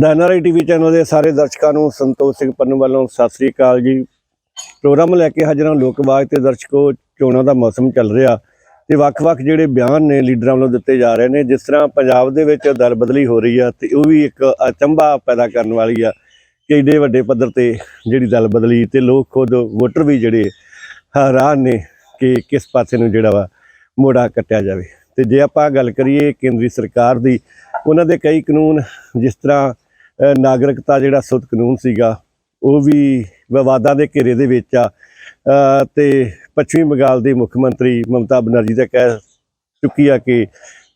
ਦੈਨਰਾਈ TV channel ਦੇ ਸਾਰੇ ਦਰਸ਼ਕਾਂ ਨੂੰ ਸੰਤੋਖ ਸਿੰਘ ਪੰਨੂ ਵੱਲੋਂ ਸਤਿ ਸ੍ਰੀ ਅਕਾਲ ਜੀ। ਪ੍ਰੋਗਰਾਮ ਲੈ ਕੇ ਹਾਜ਼ਰ ਹਾਂ ਲੋਕ ਆਵਾਜ਼ ਤੇ ਦਰਸ਼ਕੋ, ਚੋਣਾਂ ਦਾ ਮੌਸਮ ਚੱਲ ਰਿਹਾ ਤੇ ਵੱਖ-ਵੱਖ ਜਿਹੜੇ ਬਿਆਨ ਨੇ ਲੀਡਰਾਂ ਵੱਲੋਂ ਦਿੱਤੇ ਜਾ ਰਹੇ ਨੇ, ਜਿਸ ਤਰ੍ਹਾਂ ਪੰਜਾਬ ਦੇ ਵਿੱਚ ਦਲ ਬਦਲੀ ਹੋ ਰਹੀ ਆ ਤੇ ਉਹ ਵੀ ਇੱਕ ਅਚੰਭਾ ਪੈਦਾ ਕਰਨ ਵਾਲੀ ਆ ਕਿ ਏਡੇ ਵੱਡੇ ਪੱਧਰ ਤੇ ਜਿਹੜੀ ਦਲ ਬਦਲੀ ਤੇ ਲੋਕ ਖੁਦ ਵੋਟਰ ਵੀ ਜਿਹੜੇ ਹੈਰਾਨ ਨੇ ਕਿ ਕਿਸ ਪਾਸੇ ਨੂੰ ਜਿਹੜਾ ਵਾ ਮੋੜਾ ਕੱਟਿਆ ਜਾਵੇ। ਤੇ ਜੇ ਆਪਾਂ ਗੱਲ ਕਰੀਏ ਕੇਂਦਰੀ ਸਰਕਾਰ ਦੀ, ਉਹਨਾਂ ਦੇ ਕਈ ਕਾਨੂੰਨ ਜਿਸ ਤਰ੍ਹਾਂ ਨਾਗਰਿਕਤਾ ਜਿਹੜਾ ਸੁਧ ਕਾਨੂੰਨ ਸੀਗਾ ਉਹ ਵੀ ਵਿਵਾਦਾਂ ਦੇ ਘੇਰੇ ਦੇ ਵਿੱਚ ਆ। ਅ, ਤੇ ਪੱਛਮੀ ਬੰਗਾਲ ਦੇ ਮੁੱਖ ਮੰਤਰੀ ਮਮਤਾ ਬਨਰਜੀ ਦਾ ਕਹਿ ਚੁੱਕੀ ਆ ਕਿ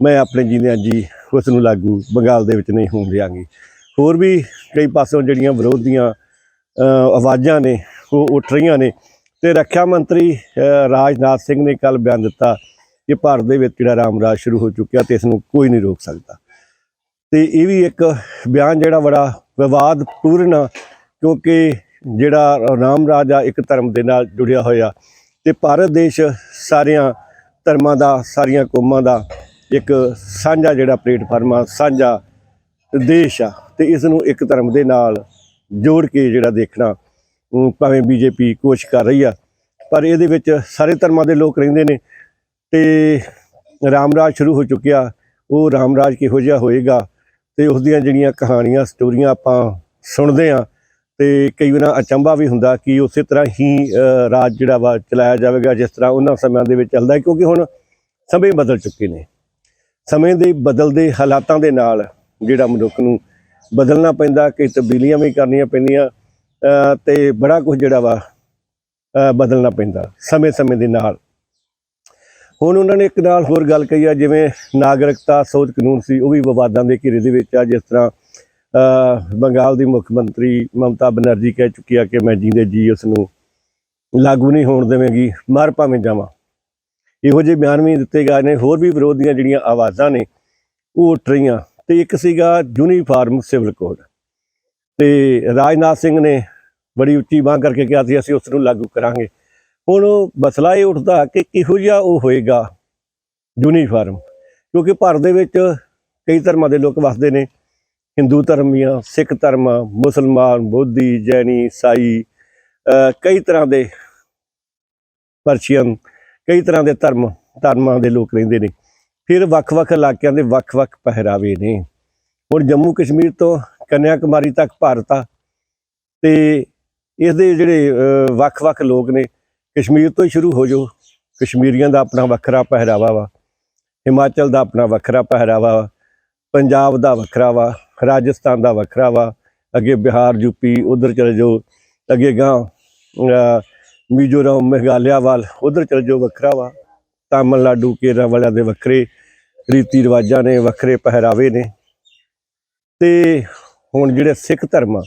ਮੈਂ ਆਪਣੇ ਜੀਂਦਿਆਂ ਜੀ ਉਸ ਨੂੰ ਲਾਗੂ ਬੰਗਾਲ ਦੇ ਵਿੱਚ ਨਹੀਂ ਹੋਣ ਦਿਆਂਗੀ। ਹੋਰ ਵੀ ਕਈ ਪਾਸੋਂ ਜਿਹੜੀਆਂ ਵਿਰੋਧ ਦੀਆਂ ਆਵਾਜ਼ਾਂ ਨੇ ਉਹ ਉੱਠ ਰਹੀਆਂ ਨੇ। ਤੇ ਰੱਖਿਆ ਮੰਤਰੀ ਰਾਜਨਾਥ ਸਿੰਘ ਨੇ ਕੱਲ ਬਿਆਨ ਦਿੱਤਾ ਕਿ ਭਾਰਤ ਦੇ ਵਿੱਚ ਜਿਹੜਾ ਰਾਮਰਾਜ ਸ਼ੁਰੂ ਹੋ ਚੁੱਕਿਆ ਤੇ ਇਸ ਨੂੰ ਕੋਈ ਨਹੀਂ ਰੋਕ ਸਕਦਾ। ਤੇ ਇਹ ਵੀ ਇੱਕ ਬਿਆਨ ਜਿਹੜਾ ਬੜਾ ਵਿਵਾਦਪੂਰਨ ਆ, ਕਿਉਂਕਿ ਜਿਹੜਾ ਰਾਮ ਰਾਜ ਆ ਇੱਕ ਧਰਮ ਦੇ ਨਾਲ ਜੁੜਿਆ ਹੋਇਆ ਤੇ ਭਾਰਤ ਦੇਸ਼ ਸਾਰਿਆਂ ਧਰਮਾਂ ਦਾ, ਸਾਰੀਆਂ ਕੌਮਾਂ ਦਾ ਇੱਕ ਸਾਂਝਾ ਜਿਹੜਾ ਪਲੇਟਫਾਰਮ ਆ, ਸਾਂਝਾ ਦੇਸ਼ ਆ ਤੇ ਇਸ ਨੂੰ ਇੱਕ ਧਰਮ ਦੇ ਨਾਲ ਜੋੜ ਕੇ ਜਿਹੜਾ ਦੇਖਣਾ, ਅਮ, ਭਾਵੇਂ ਬੀਜੇਪੀ ਕੋਸ਼ਿਸ਼ ਕਰ ਰਹੀ ਆ, ਪਰ ਇਹਦੇ ਵਿੱਚ ਸਾਰੇ ਧਰਮਾਂ ਦੇ ਲੋਕ ਰਹਿੰਦੇ ਨੇ ਤੇ ਰਾਮਰਾਜ ਸ਼ੁਰੂ ਹੋ ਚੁੱਕਿਆ, ਉਹ ਰਾਮਰਾਜ ਕਿਹੋ ਜਿਹਾ ਹੋਏਗਾ ਤੇ ਉਸ ਦੀਆਂ ਜਿਹੜੀਆਂ ਕਹਾਣੀਆਂ ਸਟੋਰੀਆਂ ਆਪਾਂ ਸੁਣਦੇ ਆ ਤੇ ਕਈ ਵਾਰ ਅਚੰਭਾ ਵੀ ਹੁੰਦਾ ਕਿ ਉਸੇ ਤਰ੍ਹਾਂ ਹੀ ਰਾਜ ਜਿਹੜਾ ਵਾ ਚਲਾਇਆ ਜਾਵੇਗਾ ਜਿਸ ਤਰ੍ਹਾਂ ਉਹਨਾਂ ਸਮਿਆਂ ਦੇ ਵਿੱਚ ਚੱਲਦਾ ਕਿਉਂਕਿ ਹੁਣ ਸਮੇਂ ਬਦਲ ਚੁੱਕੇ ਨੇ। ਸਮੇਂ ਦੇ ਬਦਲਦੇ ਹਾਲਾਤਾਂ ਦੇ ਨਾਲ ਜਿਹੜਾ ਮਨੁੱਖ ਨੂੰ ਬਦਲਣਾ ਪੈਂਦਾ ਕਿ ਤਬਦੀਲੀਆਂ ਵੀ ਕਰਨੀਆਂ ਪੈਂਦੀਆਂ ਅ, ਤੇ ਬੜਾ ਕੁਝ ਜਿਹੜਾ ਵਾ ਬਦਲਣਾ ਪੈਂਦਾ ਸਮੇਂ-ਸਮੇਂ ਦੇ ਨਾਲ। ਹੁਣ ਉਹਨਾਂ ਨੇ ਇੱਕ ਨਾਲ ਹੋਰ ਗੱਲ ਕਹੀ ਆ, ਜਿਵੇਂ ਨਾਗਰਿਕਤਾ ਸੋਧ ਕਾਨੂੰਨ ਸੀ, ਉਹ ਵੀ ਵਿਵਾਦਾਂ ਦੇ ਘੇਰੇ ਦੇ ਵਿੱਚ ਆ, ਜਿਸ ਤਰ੍ਹਾਂ ਬੰਗਾਲ ਦੀ ਮੁੱਖ ਮੰਤਰੀ ਮਮਤਾ ਬਨਰਜੀ ਕਹਿ ਚੁੱਕੀ ਆ ਕਿ ਮੈਂ ਜੀਂਦੇ ਜੀ ਉਸ ਨੂੰ ਲਾਗੂ ਨਹੀਂ ਹੋਣ ਦੇਵਾਂਗੀ, ਮਰ ਭਾਵੇਂ ਜਾਵਾਂ। ਇਹੋ ਜਿਹੇ ਬਿਆਨ ਵੀ ਦਿੱਤੇ ਗਏ ਨੇ, ਹੋਰ ਵੀ ਵਿਰੋਧ ਦੀਆਂ ਜਿਹੜੀਆਂ ਆਵਾਜ਼ਾਂ ਨੇ, ਉਹ ਉੱਠ ਰਹੀਆਂ। ਤੇ ਇੱਕ ਸੀਗਾ ਯੂਨੀਫਾਰਮ ਸਿਵਲ ਕੋਡ। ਤੇ ਰਾਜਨਾਥ ਸਿੰਘ ਨੇ ਬੜੀ ਉੱਚੀ ਬਾਂਹ ਕਰਕੇ ਕਿਹਾ ਸੀ, ਅਸੀਂ ਉਸ ਨੂੰ ਲਾਗੂ ਕਰਾਂਗੇ। ਹੁਣ ਉਹ ਮਸਲਾ ਇਹ ਉੱਠਦਾ ਕਿ ਕਿਹੋ ਜਿਹਾ ਉਹ ਹੋਏਗਾ ਯੂਨੀਫਾਰਮ ਕਿਉਂਕਿ ਭਾਰਤ ਦੇ ਵਿੱਚ ਕਈ ਧਰਮਾਂ ਦੇ ਲੋਕ ਵਸਦੇ ਨੇ। ਹਿੰਦੂ ਧਰਮ ਵੀ ਆ ਸਿੱਖ ਧਰਮ ਆ ਮੁਸਲਮਾਨ, ਬੋਧੀ, ਜੈਨੀ, ਈਸਾਈ ਕਈ ਤਰ੍ਹਾਂ ਦੇ ਪਰਸ਼ੀਅਨ, ਕਈ ਤਰ੍ਹਾਂ ਦੇ ਧਰਮ, ਧਰਮਾਂ ਦੇ ਲੋਕ ਰਹਿੰਦੇ ਨੇ। ਫਿਰ ਵੱਖ-ਵੱਖ ਇਲਾਕਿਆਂ ਦੇ ਵੱਖ-ਵੱਖ ਪਹਿਰਾਵੇ ਨੇ। ਹੁਣ ਜੰਮੂ ਕਸ਼ਮੀਰ ਤੋਂ ਕੰਨਿਆ ਕੁਮਾਰੀ ਤੱਕ ਭਾਰਤ ਆ ਤੇ ਇਸ ਦੇ ਜਿਹੜੇ ਵੱਖ-ਵੱਖ ਲੋਕ ਨੇ ਕਸ਼ਮੀਰ ਤੋਂ ਹੀ ਸ਼ੁਰੂ ਹੋ ਜਾਓ। ਕਸ਼ਮੀਰੀਆਂ ਦਾ ਆਪਣਾ ਵੱਖਰਾ ਪਹਿਰਾਵਾ ਵਾ, ਹਿਮਾਚਲ ਦਾ ਆਪਣਾ ਵੱਖਰਾ ਪਹਿਰਾਵਾ ਵਾ, ਪੰਜਾਬ ਦਾ ਵੱਖਰਾ ਵਾ, ਰਾਜਸਥਾਨ ਦਾ ਵੱਖਰਾ ਵਾ, ਅੱਗੇ ਬਿਹਾਰ ਯੂਪੀ ਉਧਰ ਚਲੇ ਜਾਓ, ਅੱਗੇ ਗਾਂ ਮਿਜ਼ੋਰਮ ਮੇਘਾਲਿਆ ਵੱਲ ਉਧਰ ਚਲੇ ਜਾਓ, ਵੱਖਰਾ ਵਾ। ਤਾਮਿਲਨਾਡੂ, ਕੇਰਲ ਵਾਲਿਆਂ ਦੇ ਵੱਖਰੇ ਰੀਤੀ ਰਿਵਾਜਾਂ ਨੇ, ਵੱਖਰੇ ਪਹਿਰਾਵੇ ਨੇ। ਤੇ ਹੁਣ ਜਿਹੜੇ ਸਿੱਖ ਧਰਮ ਆ,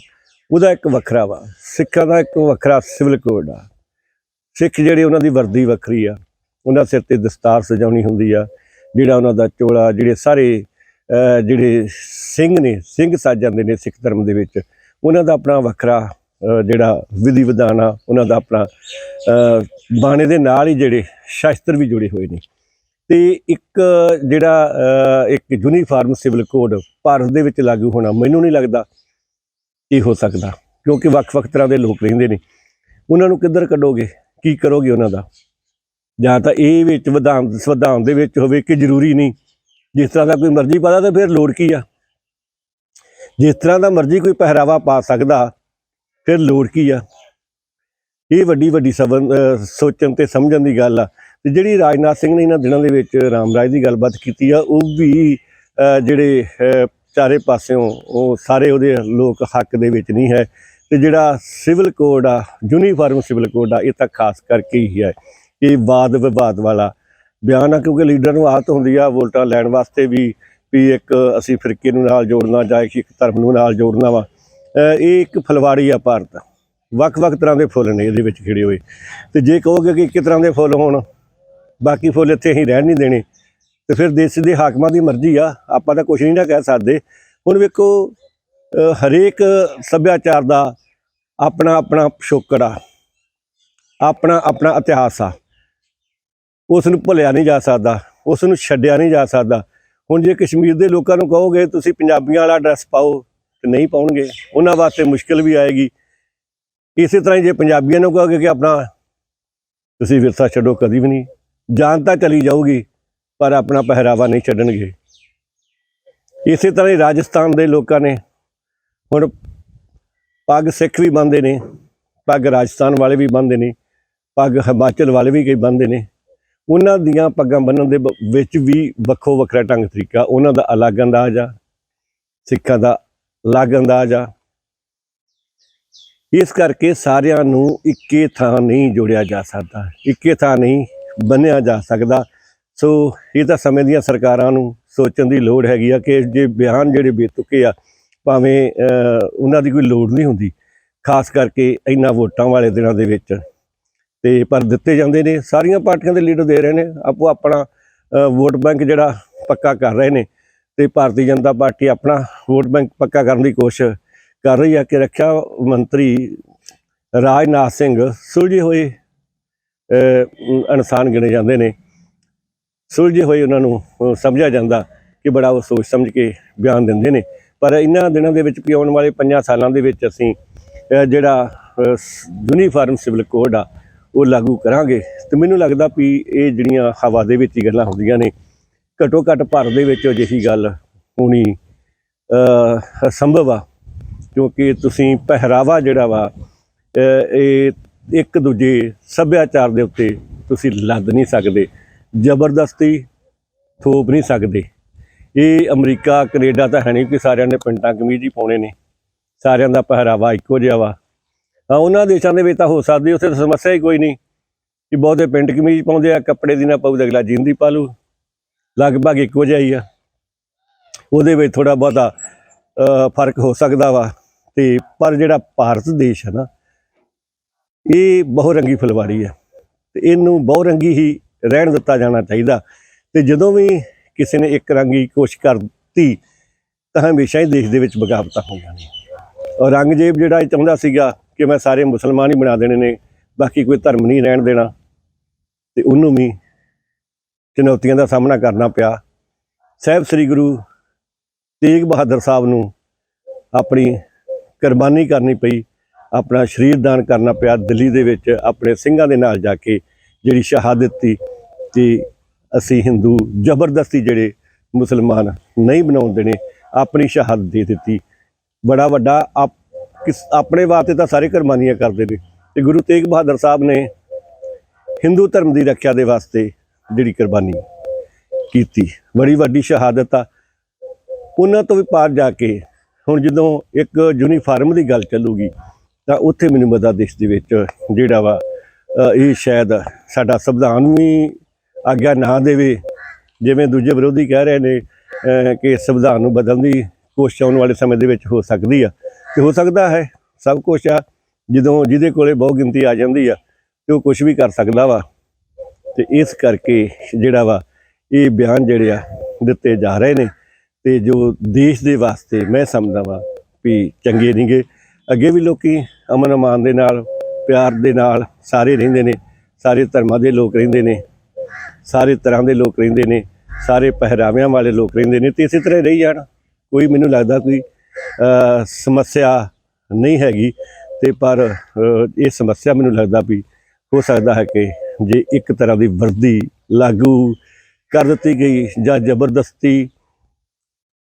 ਉਹਦਾ ਇੱਕ ਵੱਖਰਾ ਵਾ, ਸਿੱਖਾਂ ਦਾ ਇੱਕ ਵੱਖਰਾ ਸਿਵਲ ਕੋਡ ਆ। ਸਿੱਖ ਜਿਹੜੇ ਉਹਨਾਂ ਦੀ ਵਰਦੀ ਵੱਖਰੀ ਆ, ਉਹਨਾਂ ਸਿਰ ਤੇ ਦਸਤਾਰ ਸਜਾਉਣੀ ਹੁੰਦੀ ਆ, ਜਿਹੜਾ ਉਹਨਾਂ ਦਾ ਚੋਲਾ, ਜਿਹੜੇ ਸਾਰੇ ਜਿਹੜੇ ਸਿੰਘ ਨੇ, ਸਿੰਘ ਸੱਜ ਜਾਂਦੇ ਨੇ ਸਿੱਖ ਧਰਮ ਦੇ ਵਿੱਚ, ਉਹਨਾਂ ਦਾ ਆਪਣਾ ਵੱਖਰਾ ਜਿਹੜਾ ਵਿਧੀ ਵਿਧਾਨ ਆ, ਉਹਨਾਂ ਦਾ ਆਪਣਾ ਬਾਣੇ ਦੇ ਨਾਲ ਹੀ ਜਿਹੜੇ ਸ਼ਾਸਤਰ ਵੀ ਜੁੜੇ ਹੋਏ ਨੇ। ਤੇ ਇੱਕ ਜਿਹੜਾ ਇੱਕ ਯੂਨੀਫਾਰਮ ਸਿਵਲ ਕੋਡ ਭਾਰਤ ਦੇ ਵਿੱਚ ਲਾਗੂ ਹੋਣਾ ਮੈਨੂੰ ਨਹੀਂ ਲੱਗਦਾ ਇਹ ਹੋ ਸਕਦਾ, ਕਿਉਂਕਿ ਵੱਖ-ਵੱਖ ਤਰ੍ਹਾਂ ਦੇ ਲੋਕ ਰਹਿੰਦੇ ਨੇ। ਉਹਨਾਂ ਨੂੰ ਕਿੱਧਰ ਕੱਢੋਗੇ? ਕੀ ਕਰੋਗੇ ਉਹਨਾਂ ਦਾ? ਜਾਂ ਤਾਂ ਇਹ ਵਿੱਚ ਵਿਧਾਨ ਸੰਵਿਧਾਨ ਦੇ ਵਿੱਚ ਹੋਵੇ ਕਿ ਜ਼ਰੂਰੀ ਨਹੀਂ? ਜਿਸ ਤਰ੍ਹਾਂ ਦਾ ਕੋਈ ਮਰਜ਼ੀ ਪਾਦਾ ਤਾਂ ਫਿਰ ਲੋੜ ਕੀ ਆ? ਜਿਸ ਤਰ੍ਹਾਂ ਦਾ ਮਰਜ਼ੀ ਕੋਈ ਪਹਿਰਾਵਾ ਪਾ ਸਕਦਾ, ਫਿਰ ਲੋੜ ਕੀ ਆ? ਇਹ ਵੱਡੀ ਵੱਡੀ ਸਬਨ ਸੋਚਣ ਤੇ ਸਮਝਣ ਦੀ ਗੱਲ ਆ। ਤੇ ਜਿਹੜੀ ਰਾਜਨਾਥ ਸਿੰਘ ਨੇ ਇਹਨਾਂ ਦਿਨਾਂ ਦੇ ਵਿੱਚ ਰਾਮਰਾਜ ਦੀ ਗੱਲਬਾਤ ਕੀਤੀ ਆ, ਉਹ ਵੀ ਜਿਹੜੇ ਚਾਰੇ ਪਾਸਿਓਂ ਉਹ ਸਾਰੇ ਉਹਦੇ ਲੋਕ ਹੱਕ ਦੇ ਵਿੱਚ ਨਹੀਂ ਹੈ। ਤੇ ਜਿਹੜਾ ਸਿਵਲ ਕੋਡ ਆ, ਯੂਨੀਫਾਰਮ ਸਿਵਲ ਕੋਡ ਆ, ਇਹ ਤਾਂ ਖਾਸ ਕਰਕੇ ਹੀ ਹੈ। ਇਹ ਵਾਦ ਵਿਵਾਦ ਵਾਲਾ ਬਿਆਨ ਆ, ਕਿਉਂਕਿ ਲੀਡਰ ਨੂੰ ਆਦਤ ਹੁੰਦੀ ਆ ਵੋਟਾਂ ਲੈਣ ਵਾਸਤੇ ਵੀ ਵੀ ਇੱਕ ਅਸੀਂ ਫਿਰਕੇ ਨੂੰ ਨਾਲ ਜੋੜਨਾ ਜਾਂ ਇੱਕ ਧਰਮ ਨੂੰ ਨਾਲ ਜੋੜਨਾ ਵਾ। ਇਹ ਇੱਕ ਫਲਵਾੜੀ ਆ ਭਾਰਤ। ਵੱਖ-ਵੱਖ ਤਰ੍ਹਾਂ ਦੇ ਫੁੱਲ ਨੇ ਇਹਦੇ ਵਿੱਚ ਖਿੜੇ ਹੋਏ। ਤੇ ਜੇ ਕਹੋਗੇ ਕਿ ਇੱਕ ਤਰ੍ਹਾਂ ਦੇ ਫੁੱਲ ਹੋਣ, ਬਾਕੀ ਫੁੱਲ ਇੱਥੇ ਅਸੀਂ ਰਹਿਣ ਨਹੀਂ ਦੇਣੇ। ਤੇ ਫਿਰ ਦੇਸ਼ ਦੇ ਹਾਕਮਾਂ ਦੀ ਮਰਜ਼ੀ ਆ, ਆਪਾਂ ਤਾਂ ਕੁਝ ਨਹੀਂ ਨਾ ਕਹਿ ਸਕਦੇ। ਹੁਣ ਵੇਖੋ ਹਰੇਕ ਸੱਭਿਆਚਾਰ ਦਾ ਆਪਣਾ ਆਪਣਾ ਪਿਛੋਕੜ ਆ, ਆਪਣਾ ਆਪਣਾ ਇਤਿਹਾਸ ਆ। ਉਸ ਨੂੰ ਭੁੱਲਿਆ ਨਹੀਂ ਜਾ ਸਕਦਾ ਉਸ ਨੂੰ ਛੱਡਿਆ ਨਹੀਂ ਜਾ ਸਕਦਾ। ਹੁਣ ਜੇ ਕਸ਼ਮੀਰ ਦੇ ਲੋਕਾਂ ਨੂੰ ਕਹੋਗੇ, ਤੁਸੀਂ ਪੰਜਾਬੀਆਂ ਵਾਲਾ ਡਰੈਸ ਪਾਓ, ਤੇ ਨਹੀਂ ਪਾਉਣਗੇ। ਉਹਨਾਂ ਵਾਸਤੇ ਮੁਸ਼ਕਲ ਵੀ ਆਏਗੀ। ਇਸੇ ਤਰ੍ਹਾਂ ਹੀ ਜੇ ਪੰਜਾਬੀਆਂ ਨੂੰ ਕਹੋਗੇ ਕਿ ਆਪਣਾ, ਤੁਸੀਂ ਵਿਰਸਾ ਛੱਡੋ, ਕਦੀ ਵੀ ਨਹੀਂ। ਜਾਨ ਤਾਂ ਚਲੀ ਜਾਊਗੀ, ਪਰ ਆਪਣਾ ਪਹਿਰਾਵਾ ਨਹੀਂ ਛੱਡਣਗੇ। ਇਸੇ ਤਰ੍ਹਾਂ ਹੀ ਰਾਜਸਥਾਨ ਦੇ ਲੋਕਾਂ ਨੇ ਹੁਣ ਪੱਗ ਸਿੱਖ ਵੀ ਬੰਨਦੇ ਨੇ, ਪੱਗ ਰਾਜਸਥਾਨ ਵਾਲੇ ਵੀ ਬੰਨਦੇ ਨੇ, ਪੱਗ ਹਿਮਾਚਲ ਵਾਲੇ ਵੀ ਕਈ ਬੰਨਦੇ ਨੇ। ਉਹਨਾਂ ਦੀਆਂ ਪੱਗਾਂ ਬੰਨਣ ਦੇ ਬ- ਵਿੱਚ ਵੀ ਵੱਖੋ ਵੱਖਰਾ ਢੰਗ ਤਰੀਕਾ, ਉਹਨਾਂ ਦਾ ਅਲੱਗ ਅੰਦਾਜ਼ ਆ, ਸਿੱਖਾਂ ਦਾ ਅਲੱਗ ਅੰਦਾਜ਼ ਆ। ਇਸ ਕਰਕੇ ਸਾਰਿਆਂ ਨੂੰ ਇੱਕੇ ਥਾਂ ਨਹੀਂ ਜੋੜਿਆ ਜਾ ਸਕਦਾ, ਇੱਕੇ ਥਾਂ ਨਹੀਂ ਬੰਨਿਆ ਜਾ ਸਕਦਾ। ਸੋ ਇਹ ਤਾਂ ਸਮੇਂ ਦੀਆਂ ਸਰਕਾਰਾਂ ਨੂੰ ਸੋਚਣ ਦੀ ਲੋੜ ਹੈਗੀ ਆ ਕਿ ਜੇ ਬਿਆਨ ਜਿਹੜੇ ਬੇਤੁਕੇ ਆ ਭਾਵੇਂ ਉਹਨਾਂ ਦੀ ਕੋਈ ਲੋੜ ਨਹੀਂ ਹੁੰਦੀ, ਖਾਸ ਕਰਕੇ ਇੰਨਾ ਵੋਟਾਂ ਵਾਲੇ ਦਿਨਾਂ ਦੇ ਵਿੱਚ। ਤੇ ਪਰ ਦਿੱਤੇ ਜਾਂਦੇ ਨੇ, ਸਾਰੀਆਂ ਪਾਰਟੀਆਂ ਦੇ ਲੀਡਰ ਦੇ ਰਹੇ ਨੇ, ਆਪੋ ਆਪਣਾ ਵੋਟ ਬੈਂਕ ਜਿਹੜਾ ਪੱਕਾ ਕਰ ਰਹੇ ਨੇ। ਤੇ ਭਾਰਤੀ ਜਨਤਾ ਪਾਰਟੀ ਆਪਣਾ ਵੋਟ ਬੈਂਕ ਪੱਕਾ ਕਰਨ ਦੀ ਕੋਸ਼ਿਸ਼ ਕਰ ਰਹੀ ਹੈ ਕਿ ਰੱਖਿਆ ਮੰਤਰੀ ਰਾਜਨਾਥ ਸਿੰਘ ਸੁਲਝੇ ਹੋਏ ਇਨਸਾਨ ਗਿਣੇ ਜਾਂਦੇ ਨੇ। ਸੁਲਝੇ ਹੋਏ ਉਹਨਾਂ ਨੂੰ ਸਮਝਿਆ ਜਾਂਦਾ ਕਿ ਬੜਾ ਉਹ ਸੋਚ ਸਮਝ ਕੇ ਬਿਆਨ ਦਿੰਦੇ ਨੇ। ਪਰ ਇਹਨਾਂ ਦਿਨਾਂ ਦੇ ਵਿੱਚ ਵੀ ਆਉਣ ਵਾਲੇ 5 ਸਾਲਾਂ ਦੇ ਵਿੱਚ ਅਸੀਂ ਜਿਹੜਾ ਯੂਨੀਫਾਰਮ ਸਿਵਲ ਕੋਡ ਆ ਉਹ ਲਾਗੂ ਕਰਾਂਗੇ। ਤੇ ਮੈਨੂੰ ਲੱਗਦਾ ਵੀ ਇਹ ਜਿਹੜੀਆਂ ਹਵਾ ਦੇ ਵਿੱਚ ਹੀ ਗੱਲਾਂ ਹੁੰਦੀਆਂ ਨੇ ਘਟੋ ਘੱਟ ਭਾਰਤ ਦੇ ਵਿੱਚ ਅਜਿਹੀ ਗੱਲ ਹੋਣੀ ਅਹ, ਸੰਭਵ ਆ। ਕਿਉਂਕਿ ਤੁਸੀਂ ਪਹਿਰਾਵਾ ਜਿਹੜਾ ਵਾ ਇਹ ਇੱਕ ਦੂਜੇ ਸੱਭਿਆਚਾਰ ਦੇ ਉੱਤੇ ਤੁਸੀਂ ਲੱਦ ਨਹੀਂ ਸਕਦੇ ਜ਼ਬਰਦਸਤੀ ਥੋਪ ਨਹੀਂ ਸਕਦੇ। ਇਹ ਅਮਰੀਕਾ, ਕੈਨੇਡਾ ਤਾਂ ਹੈ ਨਹੀਂ ਕਿ ਸਾਰਿਆਂ ਨੇ ਪਿੰਟਾਂ ਕਮੀਜ਼ ਹੀ ਪਾਉਣੇ ਨੇ। ਸਾਰਿਆਂ ਦਾ ਪਹਿਰਾਵਾ ਇੱਕੋ ਜਿਹਾ ਵਾ। ਹਾਂ ਉਹਨਾਂ ਦੇਸ਼ਾਂ ਦੇ ਵਿੱਚ ਤਾਂ ਹੋ ਸਕਦੀ ਉੱਥੇ ਤਾਂ ਸਮੱਸਿਆ ਹੀ ਕੋਈ ਨਹੀਂ ਕਿ ਬਹੁਤੇ ਪਿੰਟ ਕਮੀਜ਼ ਪਾਉਂਦੇ ਆ, ਕੱਪੜੇ ਦੀ ਨਾ ਪਾਉ ਅਗਲਾ ਜੀਨ ਦੀ ਪਾ ਲੂ ਲਗਭਗ ਇੱਕੋ ਜਿਹਾ ਹੀ ਆ। ਉਹਦੇ ਵਿੱਚ ਥੋੜਾ ਬਹੁਤਾ ਫ਼ਰਕ ਹੋ ਸਕਦਾ ਵਾ। ਤੇ ਪਰ ਜਿਹੜਾ ਭਾਰਤ ਦੇਸ਼ ਹੈ ਨਾ, ਇਹ ਬਹੁਰੰਗੀ ਫੁਲਵਾਰੀ ਹੈ। ਤੇ ਇਹਨੂੰ ਬਹੁ ਰੰਗੀ ਹੀ ਰਹਿਣ ਦਿੱਤਾ ਜਾਣਾ ਚਾਹੀਦਾ। ਤੇ ਜਦੋਂ ਵੀ ਕਿਸੇ ਨੇ ਇੱਕ ਰੰਗੀ ਕੋਸ਼ਿਸ਼ ਕਰਤੀ ਤਾਂ ਹਮੇਸ਼ਾ ਹੀ ਦੇਸ਼ ਦੇ ਵਿੱਚ ਬਗਾਵਤਾਂ ਹੋਈਆਂ ਨੇ। ਔਰ ਰੰਗਜੇਬ ਜਿਹੜਾ ਇਹ ਚਾਹੁੰਦਾ ਸੀਗਾ ਕਿ ਮੈਂ ਸਾਰੇ ਮੁਸਲਮਾਨ ਹੀ ਬਣਾ ਦੇਣੇ ਨੇ, ਬਾਕੀ ਕੋਈ ਧਰਮ ਨਹੀਂ ਰਹਿਣ ਦੇਣਾ, ਤੇ ਉਹਨੂੰ ਵੀ ਚੁਣੌਤੀਆਂ ਦਾ ਸਾਹਮਣਾ ਕਰਨਾ ਪਿਆ। ਸਾਹਿਬ ਸ੍ਰੀ ਗੁਰੂ ਤੇਗ ਬਹਾਦਰ ਸਾਹਿਬ ਨੂੰ ਆਪਣੀ ਕੁਰਬਾਨੀ ਕਰਨੀ ਪਈ, ਆਪਣਾ ਸ਼ਰੀਰ ਦਾਨ ਕਰਨਾ ਪਿਆ ਦਿੱਲੀ ਦੇ ਵਿੱਚ, ਆਪਣੇ ਸਿੰਘਾਂ ਦੇ ਨਾਲ ਜਾ ਕੇ ਜਿਹੜੀ ਸ਼ਹਾਦਤ ਦਿੱਤੀ ਤੇ ਅਸੀਂ ਹਿੰਦੂ ਜ਼ਬਰਦਸਤੀ ਜਿਹੜੇ ਮੁਸਲਮਾਨ ਨਹੀਂ ਬਣਾਉਣ ਦੇਣੇ, ਆਪਣੀ ਸ਼ਹਾਦਤ ਦੇ ਦਿੱਤੀ। ਬੜਾ ਵੱਡਾ ਆਪ- ਕਿਸ ਆਪਣੇ ਵਾਸਤੇ ਤਾਂ ਸਾਰੇ ਕੁਰਬਾਨੀਆਂ ਕਰਦੇ ਨੇ। ਤੇ ਗੁਰੂ ਤੇਗ ਬਹਾਦਰ ਸਾਹਿਬ ਨੇ ਹਿੰਦੂ ਧਰਮ ਦੀ ਰੱਖਿਆ ਦੇ ਵਾਸਤੇ ਜਿਹੜੀ ਕੁਰਬਾਨੀ ਕੀਤੀ। ਬੜੀ ਵੱਡੀ ਸ਼ਹਾਦਤ ਆ। ਉਹਨਾਂ ਤੋਂ ਵੀ ਪਾਰ ਜਾ ਕੇ ਹੁਣ ਜਦੋਂ ਇੱਕ ਯੂਨੀਫਾਰਮ ਦੀ ਗੱਲ ਚੱਲੂਗੀ, ਤਾਂ ਉੱਥੇ ਮੈਨੂੰ ਮਦਾ ਦੇਸ਼ ਦੇ ਵਿੱਚ ਜਿਹੜਾ ਵਾ ਇਹ ਸ਼ਾਇਦ ਸਾਡਾ ਸੰਵਿਧਾਨ ਵੀ ਆਗਿਆ ਨਾ ਦੇਵੇ। ਜਿਵੇਂ ਦੂਜੇ ਵਿਰੋਧੀ ਕਹਿ ਰਹੇ ਨੇ ਕਿ ਸੰਵਿਧਾਨ ਨੂੰ ਬਦਲਣ ਦੀ ਕੋਸ਼ਿਸ਼ ਆਉਣ ਵਾਲੇ ਸਮੇਂ ਦੇ ਵਿੱਚ ਹੋ ਸਕਦੀ ਆ। ਤੇ ਹੋ ਸਕਦਾ ਹੈ, ਸਭ ਕੁਝ ਆ, ਜਦੋਂ ਜਿਹਦੇ ਕੋਲੇ ਬਹੁ ਗਿਣਤੀ ਆ ਜਾਂਦੀ ਆ, ਤੇ ਉਹ ਕੁਝ ਵੀ ਕਰ ਸਕਦਾ ਵਾ। ਤੇ ਇਸ ਕਰਕੇ ਜਿਹੜਾ ਵਾ, ਇਹ ਬਿਆਨ ਜਿਹੜੇ ਆ, ਦਿੱਤੇ ਜਾ ਰਹੇ ਨੇ। ਤੇ ਜੋ ਦੇਸ਼ ਦੇ ਵਾਸਤੇ ਮੈਂ ਸਮਝਦਾ ਵਾਂ, ਵੀ ਚੰਗੇ ਨਹੀਂਗੇ ਅੱਗੇ ਵੀ ਲੋਕੀ ਅਮਨ ਅਮਾਨ ਦੇ ਨਾਲ, ਪਿਆਰ ਦੇ ਨਾਲ ਸਾਰੇ ਰਹਿੰਦੇ ਨੇ, ਸਾਰੇ ਧਰਮਾਂ ਦੇ ਲੋਕ ਰਹਿੰਦੇ ਨੇ। ਸਾਰੇ ਤਰ੍ਹਾਂ ਦੇ ਲੋਕ ਰਹਿੰਦੇ ਨੇ, ਸਾਰੇ ਪਹਿਰਾਵਿਆਂ ਵਾਲੇ ਲੋਕ ਰਹਿੰਦੇ ਨੇ ਤੇ ਇਸੇ ਤਰ੍ਹਾਂ ਰਹੀ ਜਾਣ। ਕੋਈ ਮੈਨੂੰ ਲੱਗਦਾ ਕੋਈ ਸਮੱਸਿਆ ਨਹੀਂ ਹੈਗੀ ਤੇ ਪਰ ਇਹ ਸਮੱਸਿਆ ਮੈਨੂੰ ਲੱਗਦਾ ਵੀ ਹੋ ਸਕਦਾ ਹੈ ਕਿ ਜੇ ਇੱਕ ਤਰ੍ਹਾਂ ਦੀ ਵਰਦੀ ਲਾਗੂ ਕਰ ਦਿੱਤੀ ਗਈ ਜਾਂ ਜ਼ਬਰਦਸਤੀ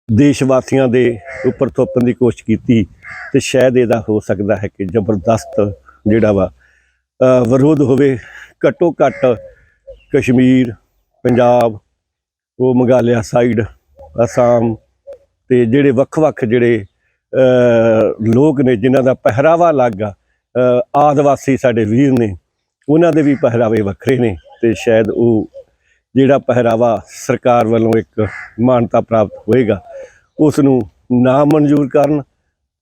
ਦੇਸ਼ ਵਾਸੀਆਂ ਦੇ ਉੱਪਰ ਥੋਪਣ ਦੀ ਕੋਸ਼ਿਸ਼ ਕੀਤੀ ਤੇ ਸ਼ਾਇਦ ਇਹਦਾ ਹੋ ਸਕਦਾ ਹੈ ਕਿ ਜ਼ਬਰਦਸਤ ਜਿਹੜਾ ਵਾ ਵਿਰੋਧ ਹੋਵੇ ਘੱਟੋ ਘੱਟ ਕਸ਼ਮੀਰ, ਪੰਜਾਬ, ਉਹ ਮੰਗਾਲਿਆ ਸਾਈਡ ਅਸਾਮ ਤੇ ਜਿਹੜੇ ਵੱਖ-ਵੱਖ ਜਿਹੜੇ ਲੋਕ ਨੇ ਜਿਨ੍ਹਾਂ ਦਾ ਪਹਿਰਾਵਾ ਅਲੱਗ ਆਦਿਵਾਸੀ ਸਾਡੇ ਵੀਰ ਨੇ, ਉਹਨਾਂ ਦੇ ਵੀ ਪਹਿਰਾਵੇ ਵੱਖਰੇ ਨੇ ਤੇ ਸ਼ਾਇਦ ਉਹ ਜਿਹੜਾ ਪਹਿਰਾਵਾ ਸਰਕਾਰ ਵੱਲੋਂ ਇੱਕ ਮਾਨਤਾ ਪ੍ਰਾਪਤ ਹੋਏਗਾ ਉਸ ਨੂੰ ਨਾ ਮਨਜ਼ੂਰ ਕਰਨ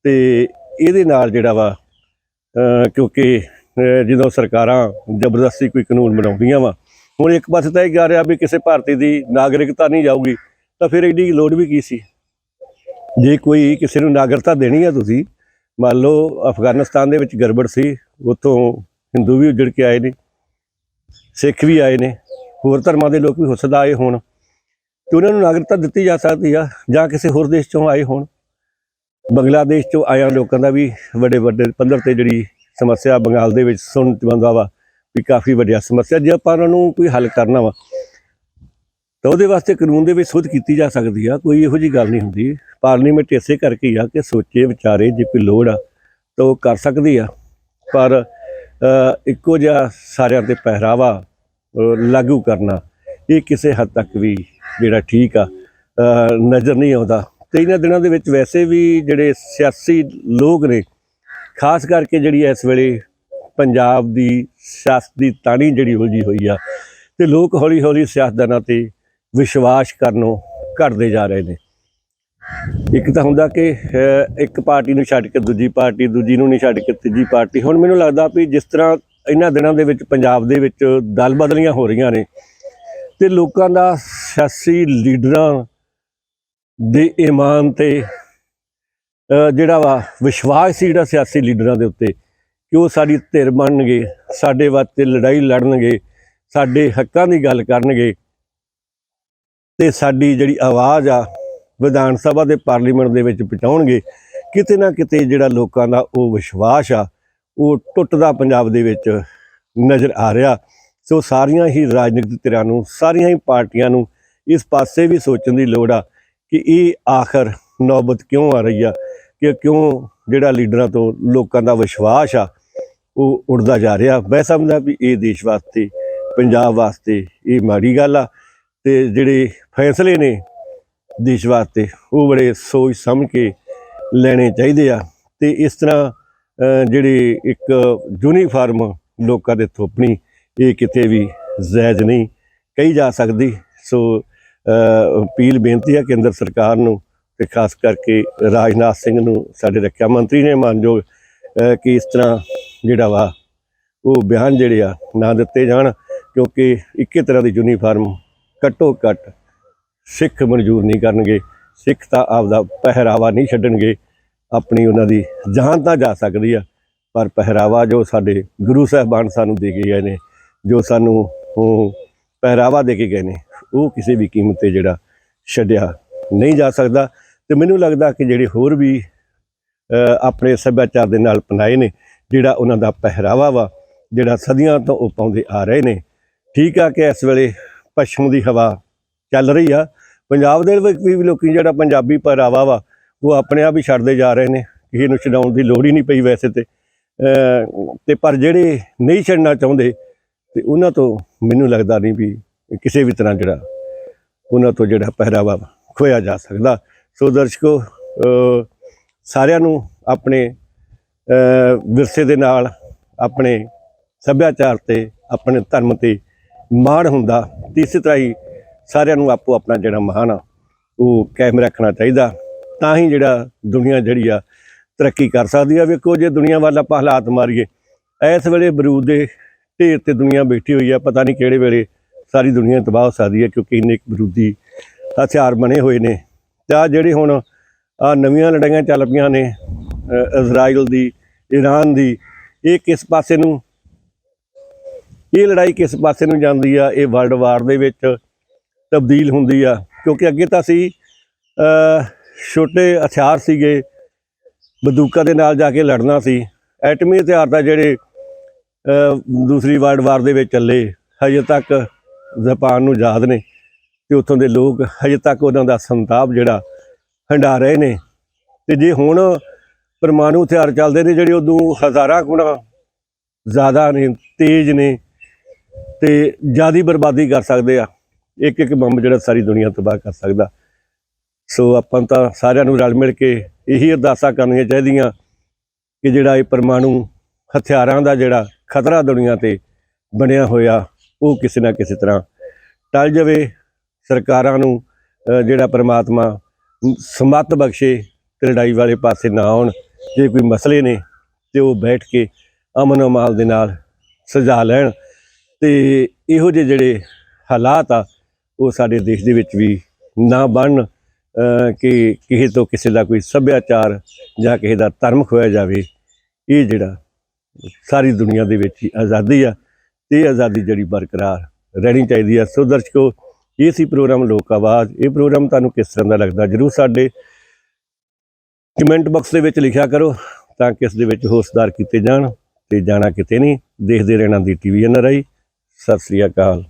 ਤੇ ਇਹਦੇ ਨਾਲ ਜਿਹੜਾ ਵਾ ਕਿਉਂਕਿ ਜਦੋਂ ਸਰਕਾਰਾਂ ਜ਼ਬਰਦਸਤੀ ਕੋਈ ਕਾਨੂੰਨ ਬਣਾਉਂਦੀਆਂ ਵਾ ਹੁਣ ਇੱਕ ਪਾਸੇ ਤਾਂ ਇਹ ਕਹਿ ਰਿਹਾ ਵੀ ਕਿਸੇ ਭਾਰਤੀ ਦੀ ਨਾਗਰਿਕਤਾ ਨਹੀਂ ਜਾਊਗੀ, ਤਾਂ ਫਿਰ ਇਹਦੀ ਲੋੜ ਵੀ ਕੀ ਸੀ? ਜੇ ਕੋਈ ਕਿਸੇ ਨੂੰ ਨਾਗਰਿਕਤਾ ਦੇਣੀ ਆ ਤੁਸੀਂ, ਮੰਨ ਲਓ ਅਫਗਾਨਿਸਤਾਨ ਦੇ ਵਿੱਚ ਗੜਬੜ ਸੀ, ਉੱਥੋਂ ਹਿੰਦੂ ਵੀ ਉੱਜੜ ਕੇ ਆਏ ਨੇ, ਸਿੱਖ ਵੀ ਆਏ ਨੇ, ਹੋਰ ਧਰਮਾਂ ਦੇ ਲੋਕ ਵੀ ਹੋ ਸਕਦਾ ਆਏ ਹੋਣ, ਤੇ ਉਹਨਾਂ ਨੂੰ ਨਾਗਰਿਕਤਾ ਦਿੱਤੀ ਜਾ ਸਕਦੀ ਆ ਜਾਂ ਕਿਸੇ ਹੋਰ ਦੇਸ਼ ਚੋਂ ਆਏ ਹੋਣ? ਬੰਗਲਾਦੇਸ਼ 'ਚੋਂ ਆਇਆ ਲੋਕਾਂ ਦਾ ਵੀ ਵੱਡੇ ਵੱਡੇ ਪੱਧਰ ਤੇ ਜਿਹੜੀ ਸਮੱਸਿਆ ਬੰਗਾਲ ਦੇ ਵਿੱਚ ਸੁਣਨ ਚ ਬੰਦਾ ਵਾ। ਵੀ ਕਾਫੀ ਵੱਡੀਆ ਸਮੱਸਿਆ ਜੇ ਆਪਾਂ ਉਹਨਾਂ ਨੂੰ ਕੋਈ ਹੱਲ ਕਰਨਾ ਵਾ, ਤਾਂ ਉਹਦੇ ਵਾਸਤੇ ਕਾਨੂੰਨ ਦੇ ਵਿੱਚ ਸੋਧ ਕੀਤੀ ਜਾ ਸਕਦੀ ਆ, ਕੋਈ ਇਹੋ ਜੀ ਗੱਲ ਨਹੀਂ ਹੁੰਦੀ। ਪਾਰਲੀਮੈਂਟ ਇਸੇ ਕਰਕੇ ਹੀ ਆ ਕਿ ਸੋਚੇ ਵਿਚਾਰੇ ਜੇ ਕੋਈ ਲੋੜ ਆ, ਤਾਂ ਉਹ ਕਰ ਸਕਦੀ ਆ। ਪਰ ਇੱਕੋ ਜਿਹਾ ਸਾਰਿਆਂ ਤੇ ਪਹਿਰਾਵਾ ਲਾਗੂ ਕਰਨਾ, ਇਹ ਕਿਸੇ ਹੱਦ ਤੱਕ ਵੀ ਜਿਹੜਾ ਠੀਕ ਆ ਨਜ਼ਰ ਨਹੀਂ ਆਉਂਦਾ। ਤੇ ਇਹਨਾਂ ਦਿਨਾਂ ਦੇ ਵਿੱਚ ਵੈਸੇ ਵੀ ਜਿਹੜੇ ਸਿਆਸੀ ਲੋਕ ਨੇ, ਖਾਸ ਕਰਕੇ ਜਿਹੜੀ ਇਸ ਵੇਲੇ ਪੰਜਾਬ ਦੀ ਸਿਆਸਤ ਦੀ ਤਾਣੀ ਜਿਹੜੀ ਉਲਝੀ ਹੋਈ ਆ ਤੇ ਲੋਕ ਹੌਲੀ ਹੌਲੀ ਸਿਆਸਤਦਾਨਾਂ ਤੇ ਵਿਸ਼ਵਾਸ ਕਰਨੋਂ ਘਟਦੇ ਜਾ ਰਹੇ ਨੇ। ਇੱਕ ਤਾਂ ਹੁੰਦਾ ਕਿ ਇੱਕ ਪਾਰਟੀ ਨੂੰ ਛੱਡ ਕੇ ਦੂਜੀ ਪਾਰਟੀ, ਦੂਜੀ ਨੂੰ ਨਹੀਂ ਛੱਡ ਕੇ ਤੀਜੀ ਪਾਰਟੀ। ਹੁਣ ਮੈਨੂੰ ਲੱਗਦਾ ਵੀ ਜਿਸ ਤਰ੍ਹਾਂ ਇਹਨਾਂ ਦਿਨਾਂ ਦੇ ਵਿੱਚ ਪੰਜਾਬ ਦੇ ਵਿੱਚ ਦਲ ਬਦਲੀਆਂ ਹੋ ਰਹੀਆਂ ਨੇ ਤੇ ਲੋਕਾਂ ਦਾ ਸਿਆਸੀ ਲੀਡਰਾਂ ਦੇ ਇਮਾਨ ਤੇ ਜਿਹੜਾ ਵਾ ਵਿਸ਼ਵਾਸ ਸੀ ਜਿਹੜਾ ਸਿਆਸੀ ਲੀਡਰਾਂ ਦੇ ਉੱਤੇ ਕਿ ਉਹ ਸਾਡੀ ਧਿਰ ਬਣਨਗੇ, ਸਾਡੇ ਵਾਸਤੇ ਲੜਾਈ ਲੜਨਗੇ, ਸਾਡੇ ਹੱਕਾਂ ਦੀ ਗੱਲ ਕਰਨਗੇ। ਤੇ ਸਾਡੀ ਜਿਹੜੀ ਆਵਾਜ਼ ਆ, ਵਿਧਾਨ ਸਭਾ ਦੇ ਪਾਰਲੀਮੈਂਟ ਦੇ ਵਿੱਚ ਪਹੁੰਚਾਉਣਗੇ, ਕਿਤੇ ਨਾ ਕਿਤੇ ਜਿਹੜਾ ਲੋਕਾਂ ਦਾ ਉਹ ਵਿਸ਼ਵਾਸ ਆ, ਉਹ ਟੁੱਟਦਾ ਪੰਜਾਬ ਦੇ ਵਿੱਚ ਨਜ਼ਰ ਆ ਰਿਹਾ। ਸੋ ਸਾਰੀਆਂ ਹੀ ਰਾਜਨੀਤਿਕ ਧਿਰਾਂ ਨੂੰ, ਸਾਰੀਆਂ ਹੀ ਪਾਰਟੀਆਂ ਨੂੰ ਇਸ ਪਾਸੇ ਵੀ ਸੋਚਣ ਦੀ ਲੋੜ ਆ ਕਿ ਇਹ ਆਖਰ ਨੌਬਤ ਕਿਉਂ ਆ ਰਹੀ ਆ, ਕਿ ਕਿਉਂ ਜਿਹੜਾ ਲੀਡਰਾਂ ਤੋਂ ਲੋਕਾਂ ਦਾ ਵਿਸ਼ਵਾਸ ਆ ਉਹ ਉੜਦਾ ਜਾ ਰਿਹਾ। ਮੈਂ ਸਮਝਦਾ ਵੀ ਇਹ ਦੇਸ਼ ਵਾਸਤੇ ਪੰਜਾਬ ਵਾਸਤੇ ਇਹ ਮਾੜੀ ਗੱਲ ਆ ਤੇ ਜਿਹੜੇ ਫੈਸਲੇ ਨੇ ਦੇਸ਼ ਵਾਸਤੇ ਉਹ ਬੜੇ ਸੋਚ ਸਮਝ ਕੇ ਲੈਣੇ ਚਾਹੀਦੇ ਆ ਤੇ ਇਸ ਤਰ੍ਹਾਂ ਅਹ, ਜਿਹੜੀ ਇੱਕ ਯੂਨੀਫਾਰਮ ਲੋਕਾਂ ਦੇ ਥੋਪਣੀ ਇਹ ਕਿਤੇ ਵੀ ਜਾਇਜ਼ ਨਹੀਂ ਕਹੀ ਜਾ ਸਕਦੀ। ਸੋ ਅਪੀਲ ਬੇਨਤੀ ਹੈ ਕੇਂਦਰ ਸਰਕਾਰ ਨੂੰ ਤੇ ਖਾਸ ਕਰਕੇ ਰਾਜਨਾਥ ਸਿੰਘ ਨੂੰ ਸਾਡੇ ਰੱਖਿਆ ਮੰਤਰੀ ਨੇ ਮਾਨਯੋਗ ਕਿ ਇਸ ਤਰ੍ਹਾਂ ਜਿਹੜਾ ਵਾ, ਉਹ ਬਿਆਨ ਜਿਹੜੇ ਆ ਨਾ ਦਿੱਤੇ ਜਾਣ, ਕਿਉਂਕਿ ਇੱਕੇ ਤਰ੍ਹਾਂ ਦੀ ਯੂਨੀਫਾਰਮ ਘੱਟੋ ਘੱਟ ਸਿੱਖ ਮਨਜ਼ੂਰ ਨਹੀਂ ਕਰਨਗੇ। ਸਿੱਖ ਤਾਂ ਆਪਦਾ ਪਹਿਰਾਵਾ ਨਹੀਂ ਛੱਡਣਗੇ। ਆਪਣੀ ਉਹਨਾਂ ਦੀ ਜਾਨ ਤਾਂ ਜਾ ਸਕਦੀ ਆ, ਪਰ ਪਹਿਰਾਵਾ ਜੋ ਸਾਡੇ ਗੁਰੂ ਸਾਹਿਬਾਨ ਸਾਨੂੰ ਦੇ ਕੇ ਗਏ ਨੇ, ਜੋ ਸਾਨੂੰ ਉਹ ਪਹਿਰਾਵਾ ਦੇ ਕੇ ਗਏ ਨੇ, ਉਹ ਕਿਸੇ ਵੀ ਕੀਮਤ ਤੇ ਜਿਹੜਾ ਛੱਡਿਆ ਨਹੀਂ ਜਾ ਸਕਦਾ। ਤੇ ਮੈਨੂੰ ਲੱਗਦਾ ਕਿ ਜਿਹੜੇ ਹੋਰ ਵੀ ਆਪਣੇ ਸੱਭਿਆਚਾਰ ਦੇ ਨਾਲ ਪਨਾਏ ਨੇ ਜਿਹੜਾ ਉਹਨਾਂ ਦਾ ਪਹਿਰਾਵਾ ਵਾ, ਜਿਹੜਾ ਸਦੀਆਂ ਤੋਂ ਉਹ ਪਾਉਂਦੇ ਆ ਰਹੇ ਨੇ। ਠੀਕ ਆ ਕਿ ਇਸ ਵੇਲੇ ਪੱਛਮ ਦੀ ਹਵਾ ਚੱਲ ਰਹੀ ਆ। ਪੰਜਾਬ ਦੇ ਵਿੱਚ ਵੀ ਲੋਕੀ ਜਿਹੜਾ ਪੰਜਾਬੀ ਪਹਿਰਾਵਾ ਵਾ, ਉਹ ਆਪਣੇ ਆਪ ਹੀ ਛੱਡਦੇ ਜਾ ਰਹੇ ਨੇ। ਕਿਸੇ ਨੂੰ ਛਡਾਉਣ ਦੀ ਲੋੜ ਹੀ ਨਹੀਂ ਪਈ ਵੈਸੇ ਤੇ। ਤੇ ਪਰ ਜਿਹੜੇ ਨਹੀਂ ਛੱਡਣਾ ਚਾਹੁੰਦੇ, ਤੇ ਉਹਨਾਂ ਤੋਂ ਮੈਨੂੰ ਲੱਗਦਾ ਨਹੀਂ ਵੀ ਕਿਸੇ ਵੀ ਤਰ੍ਹਾਂ ਜਿਹੜਾ ਉਹਨਾਂ ਤੋਂ ਜਿਹੜਾ ਪਹਿਰਾਵਾ ਖੋਇਆ ਜਾ ਸਕਦਾ। ਸੋ ਦਰਸ਼ਕੋ ਸਾਰਿਆਂ ਨੂੰ ਆਪਣੇ ਵਿਰਸੇ ਦੇ ਨਾਲ ਆਪਣੇ ਸੱਭਿਆਚਾਰ ਤੇ, ਆਪਣੇ ਧਰਮ ਤੇ ਮਾਣ ਹੁੰਦਾ ਤੇ ਇਸੇ ਤਰ੍ਹਾਂ ਹੀ ਸਾਰਿਆਂ ਨੂੰ ਆਪੋ ਆਪਣਾ ਜਿਹੜਾ ਮਹਾਨ ਆ, ਉਹ ਕਾਇਮ ਰੱਖਣਾ ਚਾਹੀਦਾ। ਤਾਂ ਹੀ ਜਿਹੜਾ ਦੁਨੀਆ ਜਿਹੜੀ ਆ, ਤਰੱਕੀ ਕਰ ਸਕਦੀ ਆ। ਵੇਖੋ, ਜੇ ਦੁਨੀਆ ਵੱਲ ਆਪਾਂ ਹਾਲਾਤ ਮਾਰੀਏ, ਇਸ ਵੇਲੇ ਬਰੂਦ ਦੇ ਢੇਰ ਤੇ ਦੁਨੀਆ ਬੈਠੀ ਹੋਈ ਆ। ਪਤਾ ਨਹੀਂ ਕਿਹੜੇ ਵੇਲੇ ਸਾਰੀ ਦੁਨੀਆ ਤਬਾਹ ਹੋ ਸਕਦੀ ਹੈ ਕਿਉਂਕਿ ਇੰਨੇ ਕੁ ਬਰੂਦੀ ਹਥਿਆਰ ਬਣੇ ਹੋਏ ਨੇ। ਤੇ ਆ ਜਿਹੜੇ ਹੁਣ ਆ ਨਵੀਆਂ ਲੜਾਈਆਂ ਚੱਲ ਪਈਆਂ ਨੇ ਇਜ਼ਰਾਈਲ ਦੀ ਈਰਾਨ ਦੀ, ਇਹ ਕਿਸ ਪਾਸੇ ਨੂੰ? ਇਹ ਲੜਾਈ ਕਿਸ ਪਾਸੇ ਨੂੰ ਜਾਂਦੀ ਆ? ਇਹ ਵਰਲਡ ਵਾਰ ਦੇ ਵਿੱਚ ਤਬਦੀਲ ਹੁੰਦੀ ਆ। ਕਿਉਂਕਿ ਅੱਗੇ ਤਾਂ ਸੀ ਛੋਟੇ ਹਥਿਆਰ ਸੀਗੇ, ਬੰਦੂਕਾਂ ਦੇ ਨਾਲ ਜਾ ਕੇ ਲੜਨਾ ਸੀ। ਐਟਮੀ ਹਥਿਆਰ ਤਾਂ ਜਿਹੜੇ ਦੂਸਰੀ ਵਰਲਡ ਵਾਰ ਦੇ ਵਿੱਚ ਚੱਲੇ, ਹਜੇ ਤੱਕ ਜਾਪਾਨ ਨੂੰ ਯਾਦ ਨੇ। ਤੇ ਉੱਥੋਂ ਦੇ ਲੋਕ ਹਜੇ ਤੱਕ ਉਹਨਾਂ ਦਾ ਸੰਤਾਪ ਜਿਹੜਾ, ਹੰਡਾ ਰਹੇ ਨੇ। ਤੇ ਜੇ ਹੁਣ ਪਰਮਾਣੂ ਹਥਿਆਰ ਚੱਲਦੇ ਨੇ ਜਿਹੜੇ ਉਦੋਂ ਹਜ਼ਾਰਾਂ ਗੁਣਾ ਜ਼ਿਆਦਾ ਨੇ, ਤੇਜ਼ ਨੇ ਤੇ ਜਿਆਦੀ ਬਰਬਾਦੀ ਕਰ ਸਕਦੇ ਆ। ਇੱਕ ਇੱਕ ਬੰਬ ਜਿਹੜਾ ਸਾਰੀ ਦੁਨੀਆ ਤਬਾਹ ਕਰ ਸਕਦਾ। ਸੋ ਆਪਾਂ ਤਾਂ ਸਾਰਿਆਂ ਨੂੰ ਰਲ ਮਿਲ ਕੇ ਇਹੀ ਅਰਦਾਸਾਂ ਕਰਨੀਆਂ ਚਾਹੀਦੀਆਂ ਕਿ ਜਿਹੜਾ ਇਹ ਪਰਮਾਣੂ ਹਥਿਆਰਾਂ ਦਾ ਜਿਹੜਾ ਖਤਰਾ ਦੁਨੀਆ ਤੇ ਬਣਿਆ ਹੋਇਆ, ਉਹ ਕਿਸੇ ਨਾ ਕਿਸੇ ਤਰ੍ਹਾਂ ਟਲ ਜਾਵੇ। ਸਰਕਾਰਾਂ ਨੂੰ ਜਿਹੜਾ ਪ੍ਰਮਾਤਮਾ ਸਮਤ ਬਖਸ਼ੇ ਤੇ ਲੜਾਈ ਵਾਲੇ ਪਾਸੇ ਨਾ ਆਉਣ। ਜੇ ਕੋਈ ਮਸਲੇ ਨੇ ਤੇ ਉਹ ਬੈਠ ਕੇ ਅਮਨ ਅਮਾਲ ਦੇ ਨਾਲ ਸੁਝਾ ਲੈਣ। ਤੇ ਇਹੋ ਜਿਹੇ ਜਿਹੜੇ ਹਾਲਾਤ ਆ, ਉਹ ਸਾਡੇ ਦੇਸ਼ ਦੇ ਵਿੱਚ ਵੀ ਨਾ ਬਣਨ ਕਿ ਕਿਸੇ ਤੋਂ ਕਿਸੇ ਦਾ ਕੋਈ ਸੱਭਿਆਚਾਰ ਜਾਂ ਕਿਸੇ ਦਾ ਧਰਮ ਖੋਇਆ ਜਾਵੇ, ਇਹ ਜਿਹੜਾ ਸਾਰੀ ਦੁਨੀਆ ਦੇ ਵਿੱਚ ਆਜ਼ਾਦੀ ਆ ਤੇ ਇਹ ਆਜ਼ਾਦੀ ਜਿਹੜੀ ਬਰਕਰਾਰ ਰਹਿਣੀ ਚਾਹੀਦੀ ਆ। ਸੋ ਦਰਸ਼ਕੋ, ਇਹ ਸੀ ਪ੍ਰੋਗਰਾਮ ਲੋਕ ਆਵਾਜ਼। ਇਹ ਪ੍ਰੋਗਰਾਮ ਤੁਹਾਨੂੰ ਕਿਸ ਤਰ੍ਹਾਂ ਦਾ ਲੱਗਦਾ? ਜਰੂਰ ਸਾਡੇ ਕਮੈਂਟ ਬਾਕਸ ਦੇ ਵਿੱਚ ਲਿਖਿਆ ਕਰੋ ਤਾਂ ਕਿ ਇਸ ਦੇ ਵਿੱਚ ਹੋਰ ਸੁਧਾਰ ਕੀਤੇ ਜਾਣ ਤੇ ਜਾਣਾ ਕਿਤੇ ਨਹੀਂ। ਦੇਖਦੇ ਰਹਿਣਾ ਦੀ TV N R I. Sat Sri Akal.